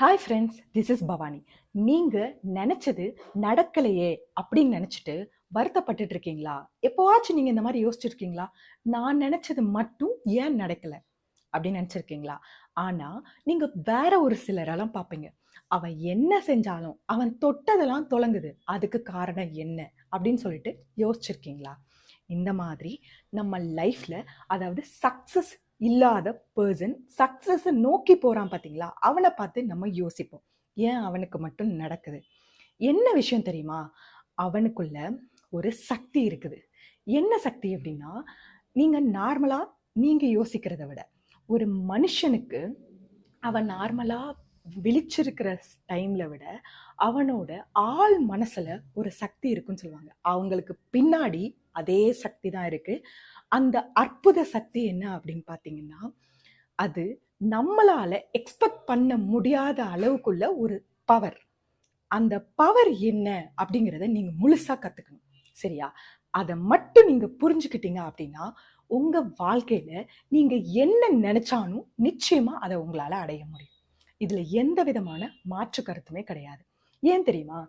Hi friends this is Bhavani. நீங்கள் நினச்சது நடக்கலையே அப்படின்னு நினச்சிட்டு வருத்தப்பட்டுட்டு இருக்கீங்களா? எப்போவாச்சும் நீங்கள் இந்த மாதிரி யோசிச்சிருக்கீங்களா? நான் நினச்சது மட்டும் ஏன் நடக்கல? அப்படின்னு நினச்சிருக்கீங்களா? ஆனால் நீங்கள் வேற ஒரு சிலரெல்லாம் பார்ப்பீங்க. அவன் என்ன செஞ்சாலும் அவன் தொட்டதெல்லாம் தொலங்குது. அதுக்கு காரணம் என்ன? அப்படின்னு சொல்லிட்டு யோசிச்சிருக்கீங்களா? இந்த மாதிரி நம்ம லைஃப்பில் அதாவது சக்சஸ் இல்லாத பர்சன் சக்ஸஸை நோக்கி போகிறான் பார்த்தீங்களா அவனை பார்த்து நம்ம யோசிப்போம். ஏன் அவனுக்கு மட்டும் நடக்குது? என்ன விஷயம் தெரியுமா? அவனுக்குள்ள ஒரு சக்தி இருக்குது. என்ன சக்தி அப்படின்னா நீங்கள் நார்மலாக நீங்கள் யோசிக்கிறத விட ஒரு மனுஷனுக்கு அவன் நார்மலாக விழிச்சிருக்கிற டைமில் விட அவனோட ஆள் மனசில் ஒரு சக்தி இருக்குன்னு சொல்லுவாங்க. அவங்களுக்கு பின்னாடி அதே சக்தி தான் இருக்கு. அந்த அற்புத சக்தி என்ன அப்படின்னு பார்த்தீங்கன்னா அது நம்மளால எக்ஸ்பெக்ட் பண்ண முடியாத அளவுக்குள்ள ஒரு பவர் அந்த பவர் என்ன அப்படிங்கிறத நீங்க முழுசா கத்துக்கணும். சரியா? அதை மட்டும் நீங்க புரிஞ்சுக்கிட்டீங்க அப்படின்னா உங்க வாழ்க்கையில நீங்க என்ன நினைச்சாலும் நிச்சயமா அதை உங்களால அடைய முடியும். இதுல எந்த விதமான மாற்று கருத்துமே கிடையாது. ஏன் தெரியுமா?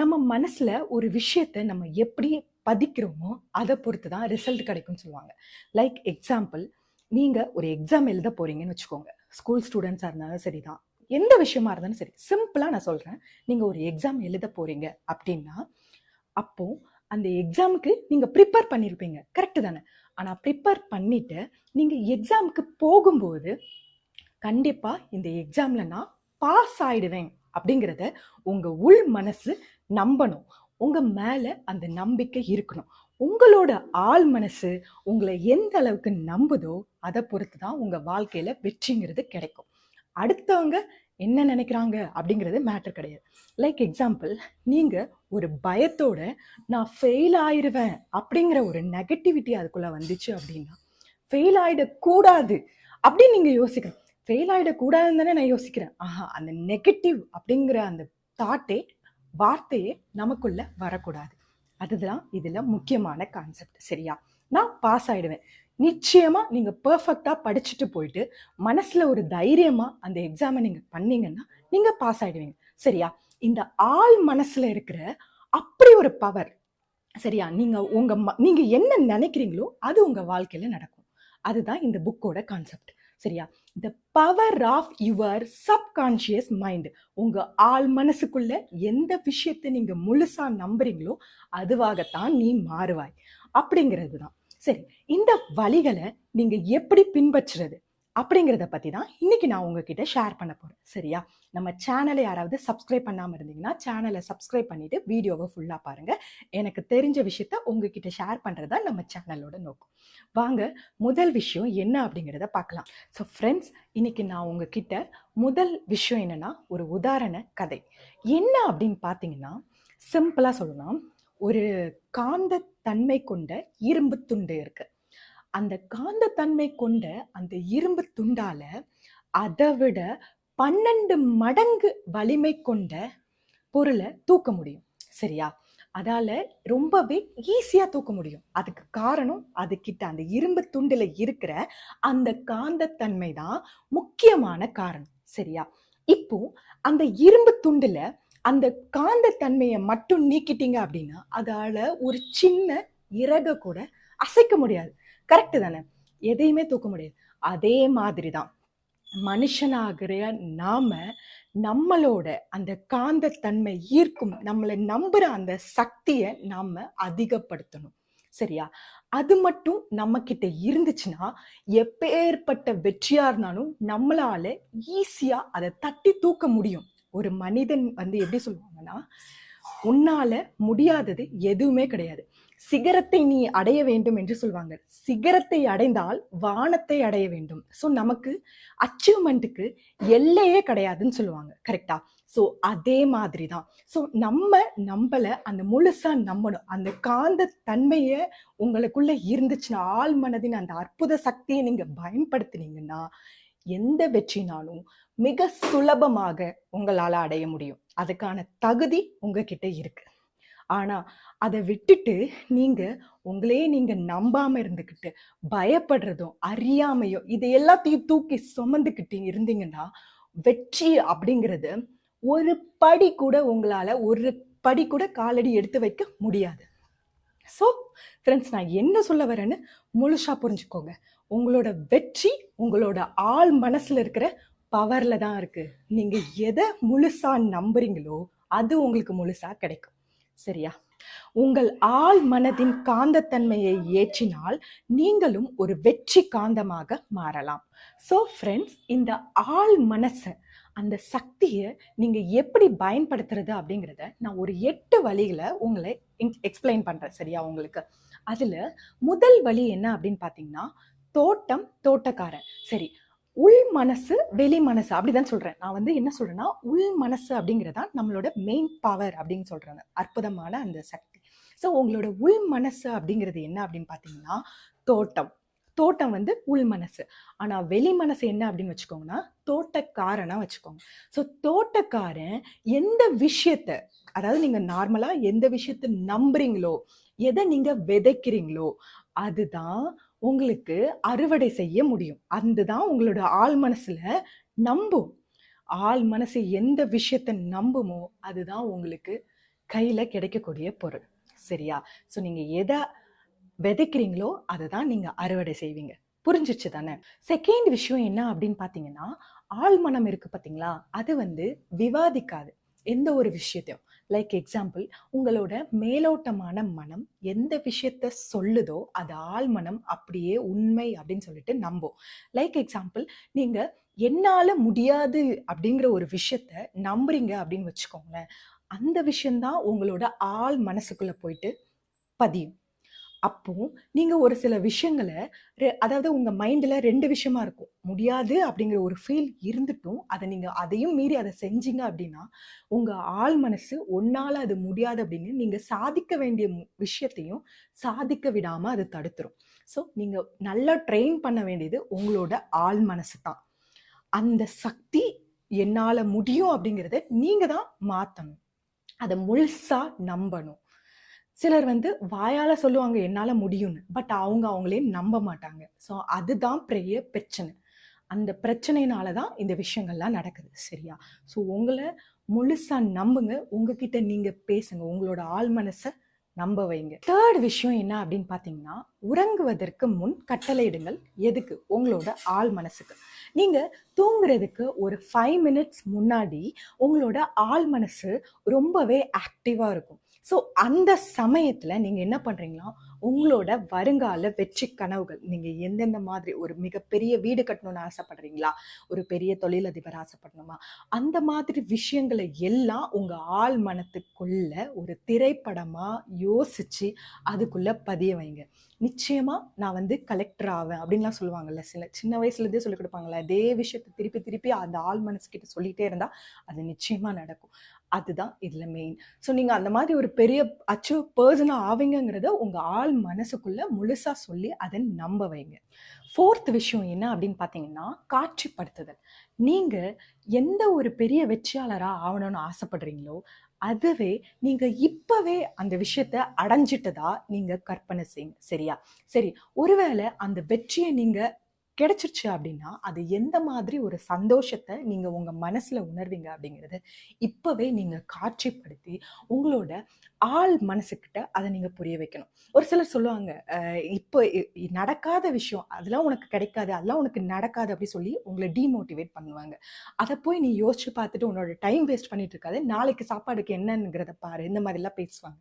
நம்ம மனசுல ஒரு விஷயத்த நம்ம எப்படி பதிக்கிறோமோ அதை பொறுத்து தான் ரிசல்ட் கிடைக்கும்னு சொல்லுவாங்க. லைக் எக்ஸாம்பிள் நீங்கள் ஒரு எக்ஸாம் எழுத போறீங்கன்னு வச்சுக்கோங்க. ஸ்கூல் ஸ்டூடெண்ட்ஸாக இருந்தாலும் சரிதான். எந்த விஷயமா இருந்தாலும் சரி. சிம்பிளாக நான் சொல்கிறேன் நீங்கள் ஒரு எக்ஸாம் எழுத போறீங்க அப்படின்னா அப்போ அந்த எக்ஸாமுக்கு நீங்கள் ப்ரிப்பேர் பண்ணியிருப்பீங்க கரெக்டு தானே? ஆனால் ப்ரிப்பேர் பண்ணிட்டு நீங்கள் எக்ஸாமுக்கு போகும்போது கண்டிப்பாக இந்த எக்ஸாமில் நான் பாஸ் ஆகிடுவேன் அப்படிங்கிறத உங்கள் உள் மனசு நம்பணும். உங்கள் மேலே அந்த நம்பிக்கை இருக்கணும். உங்களோட ஆள் மனசு உங்களை எந்த அளவுக்கு நம்புதோ அதை பொறுத்து தான் உங்கள் வாழ்க்கையில் வெற்றிங்கிறது கிடைக்கும். அடுத்தவங்க என்ன நினைக்கிறாங்க அப்படிங்கிறது மேட்டர் கிடையாது. லைக் எக்ஸாம்பிள் நீங்கள் ஒரு பயத்தோட நான் ஃபெயில் ஆயிடுவேன் அப்படிங்கிற ஒரு நெகட்டிவிட்டி அதுக்குள்ளே வந்துச்சு அப்படின்னா ஃபெயில் ஆகிடக்கூடாது அப்படின்னு நீங்கள் யோசிக்கணும். ஃபெயில் ஆகிடக்கூடாதுன்னு தானே நான் யோசிக்கிறேன். ஆஹா அந்த நெகட்டிவ் அப்படிங்கிற அந்த தாட்டே வார்த்தையே நமக்குள்ள வரக்கூடாது. அதுதான் இதில் முக்கியமான கான்செப்ட் சரியா? நான் பாஸ் ஆகிடுவேன் நிச்சயமாக நீங்கள் பர்ஃபெக்டாக படிச்சுட்டு போயிட்டு மனசில் ஒரு தைரியமாக அந்த எக்ஸாமை நீங்கள் பண்ணீங்கன்னா நீங்கள் பாஸ் ஆகிடுவீங்க சரியா? இந்த ஆள் மனசில் இருக்கிற அப்படி ஒரு பவர் சரியா? நீங்கள் உங்கள் ம- என்ன நினைக்கிறீங்களோ அது உங்கள் வாழ்க்கையில் நடக்கும். அதுதான் இந்த புக்கோட கான்செப்ட் சரியா? The power of your subconscious mind உங்க ஆள் மனசுக்குள்ள எந்த விஷயத்தை நீங்க முழுசா நம்புறீங்களோ அதுவாகத்தான் நீ மாறுவாய். அப்படிங்கிறது தான் சரி இந்த வழிகளை நீங்க எப்படி பின்பற்றுறது? அப்படிங்கிறத பற்றி தான் இன்றைக்கி நான் உங்ககிட்ட ஷேர் பண்ண போகிறேன் சரியா? நம்ம சேனலை யாராவது சப்ஸ்கிரைப் பண்ணாமல் இருந்தீங்கன்னா சேனலை சப்ஸ்கிரைப் பண்ணிவிட்டு வீடியோவை ஃபுல்லாக பாருங்கள் எனக்கு தெரிஞ்ச விஷயத்த உங்ககிட்ட ஷேர் பண்றதா நம்ம சேனலோட நோக்கம். வாங்க முதல் விஷயம் என்ன அப்படிங்கிறத பார்க்கலாம். ஸோ ஃப்ரெண்ட்ஸ் இன்றைக்கி நான் உங்ககிட்ட முதல் விஷயம் என்னன்னா ஒரு உதாரண கதை. என்ன அப்படின்னு பார்த்தீங்கன்னா சிம்பிளாக சொல்லலாம் ஒரு காந்த தன்மை கொண்ட இரும்பு துண்டு இருக்குது அந்த காந்த தன்மை கொண்ட அந்த இரும்பு துண்டால அதை விட பன்னெண்டு மடங்கு வலிமை கொண்ட பொருளை தூக்க முடியும். சரியா? அதால ரொம்பவே ஈஸியா தூக்க முடியும். அதுக்கு காரணம் அது கிட்ட அந்த இரும்பு துண்டுல இருக்கிற அந்த காந்தத்தன்மை தான் முக்கியமான காரணம். சரியா? இப்போ அந்த இரும்பு துண்டுல அந்த காந்த தன்மையை மட்டும் நீக்கிட்டீங்க அப்படின்னா அதால ஒரு சின்ன இறக கூட அசைக்க முடியாது. கரெக்டு தானே? எதையுமே தூக்க முடியாது. அதே மாதிரி தான் மனுஷனாகிற நாம நம்மளோட அந்த காந்தத்தன்மை ஈர்க்கும் நம்மளை நம்புற அந்த சக்தியை நாம அதிகப்படுத்தணும். சரியா? அது மட்டும் நம்ம கிட்ட இருந்துச்சுன்னா எப்பேற்பட்ட வெற்றியா இருந்தாலும் நம்மளால ஈஸியா அதை தட்டி தூக்க முடியும். ஒரு மனிதன் வந்து எப்படி சொல்லுவாங்கன்னா உன்னால முடியாதது எதுவுமே கிடையாது. சிகரத்தை நீ அடைய வேண்டும் என்று சொல்லுவாங்க சிகரத்தை அடைந்தால் வானத்தை அடைய வேண்டும். ஸோ நமக்கு அச்சீவ்மெண்ட்டுக்கு எல்லையே கிடையாதுன்னு சொல்லுவாங்க. கரெக்டா ஸோ அதே மாதிரி தான் ஸோ நம்ம நம்மளை அந்த முழுசா நம்பணும். அந்த காந்த தன்மையை உங்களுக்குள்ள இருந்துச்சுன்னா ஆள் மனதின் அந்த அற்புத சக்தியை நீங்க பயன்படுத்தினீங்கன்னா எந்த வெற்றினாலும் மிக சுலபமாக உங்களால் அடைய முடியும். அதுக்கான தகுதி உங்ககிட்ட இருக்கு. ஆனால் அதை விட்டுட்டு நீங்கள் உங்களையே நீங்கள் நம்பாமல் இருந்துக்கிட்டு பயப்படுறதும் அறியாமையும் இது எல்லாத்தையும் தூக்கி சுமந்துக்கிட்டு இருந்தீங்கன்னா வெற்றி அப்படிங்கிறது ஒரு படி கூட உங்களால் ஒரு படி கூட காலடி எடுத்து வைக்க முடியாது. ஸோ ஃப்ரெண்ட்ஸ் நான் என்ன சொல்ல வரேன்னு முழுசாக புரிஞ்சுக்கோங்க. உங்களோட வெற்றி உங்களோட ஆள் மனசில் இருக்கிற பவரில் தான் இருக்குது நீங்கள் எதை முழுசாக நம்புறீங்களோ அது உங்களுக்கு முழுசாக கிடைக்கும். சரியா? உங்கள் ஆள் மனதின் காந்தத்தன்மையை ஏற்றினால் நீங்களும் ஒரு வெற்றி காந்தமாக மாறலாம். ஸோ ஃப்ரெண்ட்ஸ் இந்த ஆள் மனசை அந்த சக்தியை நீங்கள் எப்படி பயன்படுத்துறது அப்படிங்கிறத நான் ஒரு எட்டு வழிகளை உங்களை எக்ஸ்பிளைன் பண்ணுறேன் சரியா உங்களுக்கு? அதில் முதல் வழி என்ன அப்படின்னு பார்த்தீங்கன்னா தோட்டம் தோட்டக்காரன். சரி உள் மனசு வெளி மனசு அப்படிதான் சொல்றேன். நான் வந்து என்ன சொல்றேன்னா உள் மனசு அப்படிங்கிறதா நம்மளோட மெயின் பவர் அப்படின்னு சொல்றாங்க. அற்புதமான அந்த சக்தி. ஸோ உங்களோட உள் மனசு அப்படிங்கிறது என்ன அப்படின்னு பார்த்தீங்கன்னா தோட்டம். தோட்டம் வந்து உள் மனசு. ஆனால் வெளி மனசு என்ன அப்படின்னு வச்சுக்கோங்கன்னா தோட்டக்காரனா வச்சுக்கோங்க. ஸோ தோட்டக்காரன் எந்த விஷயத்த அதாவது நீங்கள் நார்மலாக எந்த விஷயத்த நம்புறீங்களோ எதை நீங்கள் விதைக்கிறீங்களோ அதுதான் உங்களுக்கு அறுவடை செய்ய முடியும். அதுதான் உங்களோட ஆள் மனசுல நம்பும். ஆள் மனசு எந்த விஷயத்த நம்புமோ அதுதான் உங்களுக்கு கையில கிடைக்கக்கூடிய பொருள். சரியா? ஸோ நீங்க எதை விதைக்கிறீங்களோ அதை தான் நீங்க அறுவடை செய்வீங்க. புரிஞ்சிச்சு தானே? செகண்ட் விஷயம் என்ன அப்படின்னு பார்த்தீங்கன்னா ஆள் மனம் இருக்கு பார்த்தீங்களா அது வந்து விவாதிக்காது. எந்த ஒரு விஷயத்தையும். லைக் எக்ஸாம்பிள் உங்களோட மேலோட்டமான மனம் எந்த விஷயத்த சொல்லுதோ அது ஆள் மனம் அப்படியே உண்மை அப்படின்னு சொல்லிட்டு நம்பும். லைக் எக்ஸாம்பிள் நீங்க என்னால முடியாது அப்படிங்கிற ஒரு விஷயத்த நம்புறீங்க அப்படின்னு வச்சுக்கோங்களேன். அந்த விஷயம்தான் உங்களோட ஆள் மனசுக்குள்ள போயிட்டு பதியும். அப்போ நீங்க ஒரு சில விஷயங்களை ரெ- அதாவது உங்க மைண்ட்ல ரெண்டு விஷயமா இருக்கும். முடியாது அப்படிங்கிற ஒரு ஃபீல் இருந்துட்டும் அதை நீங்க அதையும் மீறி அதை செஞ்சீங்க அப்படின்னா உங்க ஆள் மனசு ஒன்னால அது முடியாது அப்படின்னு நீங்க சாதிக்க வேண்டிய மு- விஷயத்தையும் சாதிக்க விடாம அது தடுத்துரும். ஸோ நீங்க நல்லா ட்ரெயின் பண்ண வேண்டியது உங்களோட ஆள் மனசு தான். அந்த சக்தி என்னால் முடியும் அப்படிங்கிறத நீங்க தான் மாற்றணும் அதை முழுசா நம்பணும். சிலர் வந்து வாயால் சொல்லுவாங்க என்னால் முடியும்னு. பட் அவங்க அவங்களே நம்ப மாட்டாங்க. ஸோ அதுதான் பெரிய பிரச்சனை. அந்த பிரச்சனையினால தான் இந்த விஷயங்கள்லாம் நடக்குது. சரியா? ஸோ உங்களை முழுசாக நம்புங்க. உங்ககிட்ட நீங்கள் பேசுங்க. உங்களோட ஆள் மனசை நம்ப வைங்க. தேர்ட் விஷயம் என்ன அப்படின்னு பார்த்தீங்கன்னா உறங்குவதற்கு முன் கட்டளையிடுங்கள். எதுக்கு? உங்களோட ஆள் மனசுக்கு. நீங்கள் தூங்குறதுக்கு ஒரு ஃபைவ் மினிட்ஸ் முன்னாடி உங்களோட ஆள் மனசு ரொம்பவே ஆக்டிவாக இருக்கும். ஸோ அந்த சமயத்தில் நீங்கள் என்ன பண்ணுறீங்களா உங்களோட வருங்கால வெற்றி கனவுகள் நீங்கள் எந்தெந்த மாதிரி ஒரு மிகப்பெரிய வீடு கட்டணும்னு ஆசைப்படுறீங்களா? ஒரு பெரிய தொழிலதிபர் ஆசைப்படணுமா? அந்த மாதிரி விஷயங்களை எல்லாம் உங்கள் ஆள் மனத்துக்குள்ள ஒரு திரைப்படமாக யோசித்து அதுக்குள்ளே பதிய வைங்க. நிச்சயமாக நான் வந்து கலெக்டர் ஆவேன் அப்படின்லாம் சொல்லுவாங்கல்ல சில சின்ன வயசுலேருந்தே சொல்லிக் சொல்லி கொடுப்பாங்கல்ல அதே விஷயத்தை திருப்பி திருப்பி அந்த ஆள் மனசுக்கிட்ட சொல்லிகிட்டே இருந்தால் அது நிச்சயமாக நடக்கும். அதுதான் இதில் மெயின் ஸோ நீங்கள் அந்த மாதிரி ஒரு பெரிய அச்சீவ் பர்சனாக ஆவீங்கிறத உங்கள் ஆள் மனசுக்குள்ள முழுசாக சொல்லி அதை நம்ப வைங்க. ஃபோர்த் விஷயம் என்ன அப்படின்னு பார்த்தீங்கன்னா காட்சிப்படுத்துதல். நீங்கள் எந்த ஒரு பெரிய வெற்றியாளராக ஆகணும்னு ஆசைப்படுறீங்களோ அதுவே நீங்க இப்பவே அந்த விஷயத்த அடைஞ்சிட்டதா நீங்க கற்பனை செய்யுங்க சரியா? சரி ஒருவேளை அந்த வெற்றியை நீங்க கிடைச்சிருச்சு அப்படின்னா அது எந்த மாதிரி ஒரு சந்தோஷத்தை நீங்கள் உங்கள் மனசில் உணர்வீங்க அப்படிங்கிறது இப்போவே நீங்கள் காட்சிப்படுத்தி உங்களோட ஆள் மனசுக்கிட்ட அதை நீங்கள் புரிய வைக்கணும். ஒரு சிலர் சொல்லுவாங்க இப்போ நடக்காத விஷயம் அதெல்லாம் உனக்கு கிடைக்காது அதெல்லாம் உனக்கு நடக்காது அப்படி சொல்லி உங்களை டீமோட்டிவேட் பண்ணுவாங்க. அதை போய் நீ யோசிச்சு பார்த்துட்டு உன்னோட டைம் வேஸ்ட் பண்ணிட்டு இருக்காது நாளைக்கு சாப்பாடுக்கு என்னங்கிறத பாரு இந்த மாதிரிலாம் பேசுவாங்க.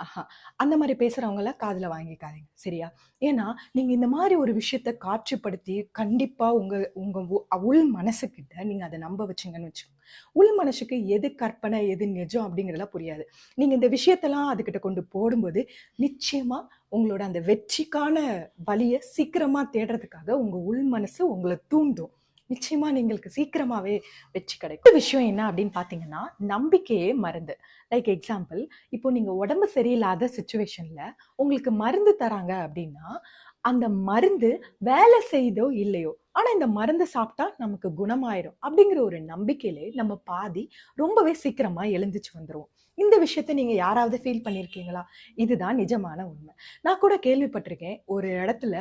ஆஹா. அந்த மாதிரி பேசுறவங்கள காதுல வாங்கிக்காதீங்க. சரியா? ஏன்னா நீங்க இந்த மாதிரி ஒரு விஷயத்த காட்சிப்படுத்தி கண்டிப்பா உங்க உங்க உ- உள் மனசுக்கிட்ட நீங்க அதை நம்ப வச்சீங்கன்னு வச்சுக்கோங்க உள் மனசுக்கு எது கற்பனை எது நிஜம் அப்படிங்கிறதெல்லாம் புரியாது. நீங்க இந்த விஷயத்தெல்லாம் அதுக்கிட்ட கொண்டு போடும்போது நிச்சயமா உங்களோட அந்த வெற்றிக்கான வழியை சீக்கிரமா தேடுறதுக்காக உங்க உள் மனசு உங்களை தூண்டும். நிச்சயமாக நீங்களுக்கு சீக்கிரமாகவே வெற்றி கிடைக்கும். விஷயம் என்ன அப்படின்னு பார்த்தீங்கன்னா நம்பிக்கையே மருந்து. லைக் எக்ஸாம்பிள் இப்போ நீங்கள் உடம்பு சரியில்லாத சுச்சுவேஷனில் உங்களுக்கு மருந்து தராங்க அப்படின்னா அந்த மருந்து வேலை செய்தோ இல்லையோ ஆனால் இந்த மருந்து சாப்பிட்டா நமக்கு குணமாயிரும் அப்படிங்கிற ஒரு நம்பிக்கையிலே நம்ம பாதி ரொம்பவே சீக்கிரமாக எழுந்துச்சு வந்துடுவோம் இந்த விஷயத்தை நீங்கள் யாராவது ஃபீல் பண்ணியிருக்கீங்களா இதுதான் நிஜமான உண்மை. நான் கூட கேள்விப்பட்டிருக்கேன் ஒரு இடத்துல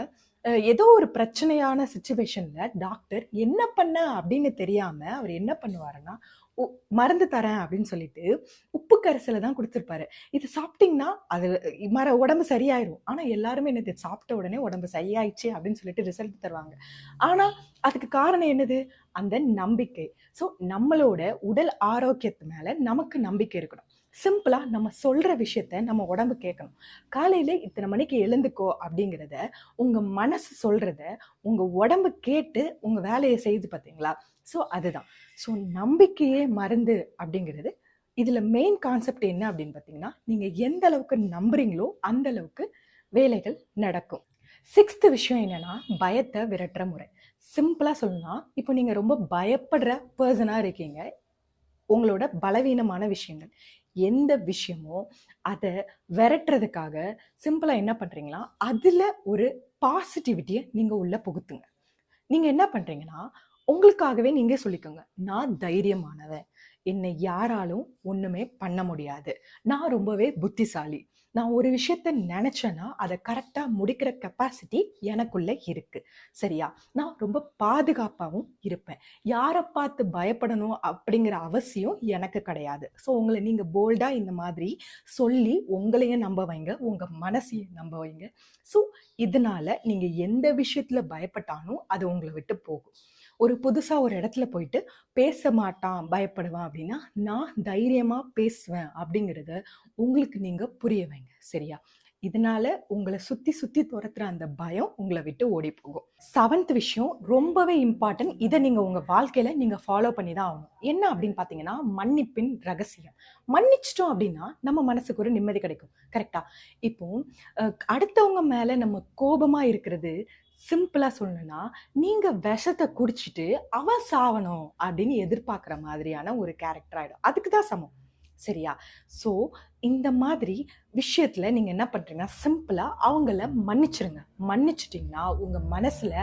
ஏதோ ஒரு பிரச்சனையான சுச்சுவேஷன்ல டாக்டர் என்ன பண்ண அப்படின்னு தெரியாம அவர் என்ன பண்ணுவாருன்னா உ- மருந்து தரேன் அப்படின்னு சொல்லிட்டு உப்பு கரைசலை தான் கொடுத்துருப்பாரு. இது சாப்பிட்டீங்கன்னா அது மர உடம்பு சரியாயிரும். ஆனா எல்லாருமே என்னது சாப்பிட்ட உடனே உடம்பு சரியாயிடுச்சு அப்படின்னு சொல்லிட்டு ரிசல்ட் தருவாங்க. ஆனா அதுக்கு காரணம் என்னது? அந்த நம்பிக்கை. ஸோ நம்மளோட உடல் ஆரோக்கியத்து மேல நமக்கு நம்பிக்கை இருக்கணும். சிம்பிளாக நம்ம சொல்கிற விஷயத்த நம்ம உடம்பு கேட்கணும். காலையில் இத்தனை மணிக்கு எழுந்துக்கோ அப்படிங்கிறத உங்கள் மனசு சொல்கிறத உங்கள் உடம்பு கேட்டு உங்கள் வேலையை செய்து பார்த்தீங்களா ஸோ அதுதான். ஸோ நம்பிக்கையே மருந்து அப்படிங்கிறது. இதில் மெயின் கான்செப்ட் என்ன அப்படின்னு பார்த்தீங்கன்னா நீங்கள் எந்த அளவுக்கு நம்புறீங்களோ அந்த அளவுக்கு வேலைகள் நடக்கும். சிக்ஸ்த் விஷயம் என்னென்னா பயத்தை விரட்டுற முறை. சிம்பிளாக சொல்லணும்னா இப்போ நீங்கள் ரொம்ப பயப்படுற பர்சனாக இருக்கீங்க. உங்களோட பலவீனமான விஷயங்கள். எந்த விஷயமோ அதை விரட்டுறதுக்காக சிம்பிளாக என்ன பண்ணுறீங்களா அதில் ஒரு பாசிட்டிவிட்டியை நீங்கள் உள்ளே புகுத்துங்க. நீங்கள் என்ன பண்ணுறீங்கன்னா உங்களுக்காகவே நீங்கள் சொல்லிக்கோங்க. நான் தைரியமானவன். என்னை யாராலும் ஒன்றுமே பண்ண முடியாது. நான் ரொம்பவே புத்திசாலி. நான் ஒரு விஷயத்த நினைச்சேன்னா அதை கரெக்டாக முடிக்கிற கெப்பாசிட்டி எனக்குள்ளே இருக்கு. சரியா? நான் ரொம்ப பாதுகாப்பாகவும் இருப்பேன். யாரை பார்த்து பயப்படணும் அப்படிங்கிற அவசியம் எனக்கு கிடையாது. ஸோ உங்களை நீங்கள் போல்டாக இந்த மாதிரி சொல்லி உங்களையும் நம்ப வைங்க. உங்கள் மனசையும் நம்ப வைங்க. ஸோ இதனால நீங்கள் எந்த விஷயத்தில் பயப்பட்டாலும் அது உங்களை விட்டு போகும். ஒரு புதுசாக ஒரு இடத்துல போயிட்டு பேச மாட்டான் பயப்படுவான் அப்படின்னா நான் தைரியமாக பேசுவேன் அப்படிங்கிறத உங்களுக்கு நீங்கள் புரிய வைங்க சரியா? இதனால உங்களை சுத்தி சுத்தி துரத்துற அந்த பயம் உங்களை விட்டு ஓடி போகும். செவன்த் விஷயம் ரொம்பவே இம்பார்ட்டன்ட் இதை நீங்க உங்க வாழ்க்கையில நீங்க ஃபாலோ பண்ணி தான் ஆகணும். என்ன அப்படின்னு பாத்தீங்கன்னா மன்னிப்பின் ரகசியம். மன்னிச்சிட்டோம் அப்படின்னா நம்ம மனசுக்கு ஒரு நிம்மதி கிடைக்கும். கரெக்டா இப்போ அடுத்தவங்க மேல நம்ம கோபமா இருக்கிறது சிம்பிளாக சொல்லணும்னா நீங்கள் விஷத்தை குடிச்சிட்டு அவன் சாவணும் அப்படின்னு எதிர்பார்க்குற மாதிரியான ஒரு கேரக்டர் ஆகிடும் அதுக்கு தான் சமம். சரியா? ஸோ இந்த மாதிரி விஷயத்தில் நீங்கள் என்ன பண்ணுறீங்கன்னா சிம்பிளாக அவங்கள மன்னிச்சிருங்க. மன்னிச்சிட்டிங்கன்னா உங்கள் மனசில்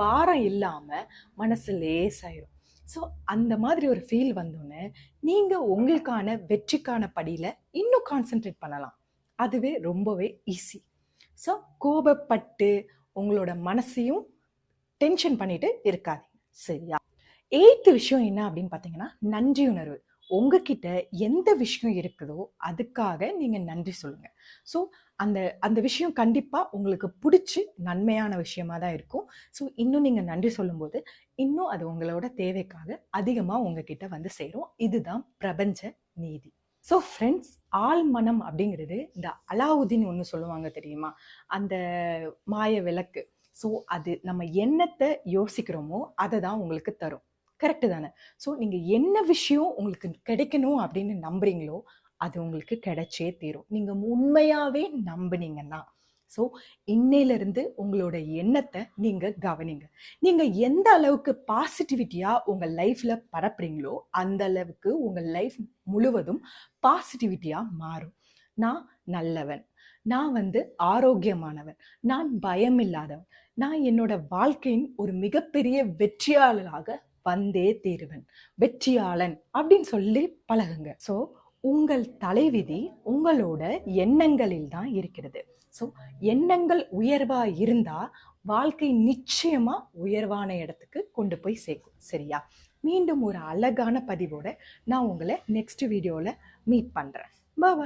பாரம் இல்லாமல் மனசு லேசாயிரும். ஸோ அந்த மாதிரி ஒரு ஃபீல் வந்தோடனே நீங்கள் உங்களுக்கான வெற்றிக்கான படியில் இன்னும் கான்சென்ட்ரேட் பண்ணலாம். அதுவே ரொம்பவே ஈஸி ஸோ கோபப்பட்டு உங்களோட மனசையும் டென்ஷன் பண்ணிட்டு இருக்காதீங்க. சரியா? எயித்து விஷயம் என்ன அப்படின்னு பார்த்தீங்கன்னா நன்றி உணர்வு. உங்ககிட்ட எந்த விஷயம் இருக்குதோ அதுக்காக நீங்கள் நன்றி சொல்லுங்கள் ஸோ அந்த அந்த விஷயம் கண்டிப்பாக உங்களுக்கு பிடிச்சி நன்மையான விஷயமா தான் இருக்கும். ஸோ இன்னும் நீங்கள் நன்றி சொல்லும்போது இன்னும் அது உங்களோட தேவைக்காக அதிகமாக உங்ககிட்ட வந்து சேரும். இதுதான் பிரபஞ்ச நீதி. ஸோ ஃப்ரெண்ட்ஸ் ஆழ்மனம் அப்படிங்கிறது இந்த அலாவுதீன் ஒன்று சொல்லுவாங்க தெரியுமா? அந்த மாய விளக்கு. ஸோ அது நம்ம என்னத்தை யோசிக்கிறோமோ அதை தான் உங்களுக்கு தரும். கரெக்டு தானே? ஸோ நீங்கள் என்ன விஷயம் உங்களுக்கு கிடைக்கணும் அப்படின்னு நம்புறீங்களோ அது உங்களுக்கு கிடைச்சே தீரும். நீங்கள் உண்மையாகவே நம்புனீங்கன்னா ஸோ இன்னையிலிருந்து உங்களோட எண்ணத்தை நீங்கள் கவனிங்க. நீங்கள் எந்த அளவுக்கு பாசிட்டிவிட்டியாக உங்கள் லைஃப்பில் பரப்புறீங்களோ அந்த அளவுக்கு உங்கள் லைஃப் முழுவதும் பாசிட்டிவிட்டியாக மாறும். நான் நல்லவன். நான் வந்து ஆரோக்கியமானவன். நான் பயமில்லாதவன். நான் என்னோட வாழ்க்கையின் ஒரு மிகப்பெரிய வெற்றியாளராக வந்தே தீருவன். வெற்றியாளன் அப்படின்னு சொல்லி பழகுங்க. ஸோ உங்கள் தலைவிதி உங்களோட எண்ணங்களில் தான் இருக்கிறது. ஸோ எண்ணங்கள் உயர்வா இருந்தா வாழ்க்கை நிச்சயமா உயர்வான இடத்துக்கு கொண்டு போய் சேர்க்கும். சரியா? மீண்டும் ஒரு அழகான பதிவோட நான் உங்களை நெக்ஸ்ட் வீடியோவில் மீட் பண்ணுறேன் பாய்